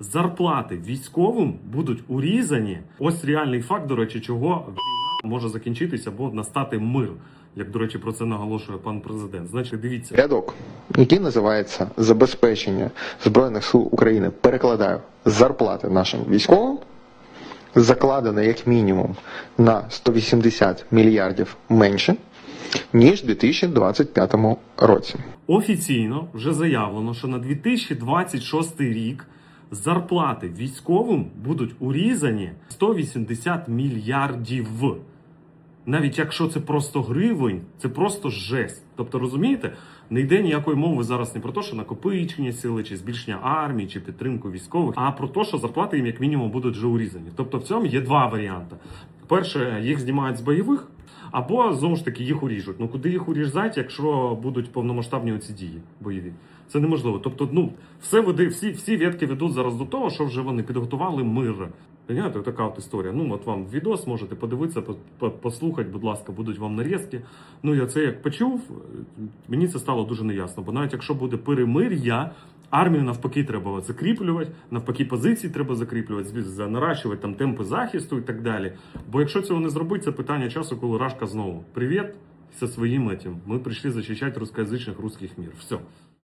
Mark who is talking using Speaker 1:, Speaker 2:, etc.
Speaker 1: зарплати військовим будуть урізані. Ось реальний факт, до речі, чого війна може закінчитися або настати мир. Як, до речі, про це наголошує пан президент. Значить, дивіться,
Speaker 2: рядок, який називається забезпечення збройних сил України. Перекладаю зарплати нашим військовим, закладено як мінімум на 180 мільярдів менше ніж у 2025 році.
Speaker 1: офіційно вже заявлено, що на 2026 рік зарплати військовим будуть урізані 180 мільярдів. Навіть якщо це просто гривень, це просто жесть. Тобто, розумієте, не йде ніякої мови зараз не про те, що накопичення сили, чи збільшення армії, чи підтримку військових, а про те, що зарплати їм як мінімум будуть вже урізані. Тобто в цьому є два варіанти. Перше, їх знімають з бойових, або знову ж таки їх уріжуть. Ну куди їх уріжать, якщо будуть повномасштабні оці дії бойові? Це неможливо. Тобто, ну все води, всі, всі ветки ведуть зараз до того, що вже вони підготували мир. Понимаєте, така от історія. Ну, от вам відос можете подивитися, по- по- послухати, будь ласка, будуть вам нарізки. Ну, я це як почув, мені це стало дуже неясно. Бо навіть якщо буде перемир'я, армію навпаки треба закріплювати, навпаки, позиції треба закріплювати, наращувати там темпи захисту і так далі. Бо якщо цього не зробити, це питання часу, коли Рашка знову. Привіт! Со своїм этим. Ми прийшли захищати русскоязичних русських мір. Все.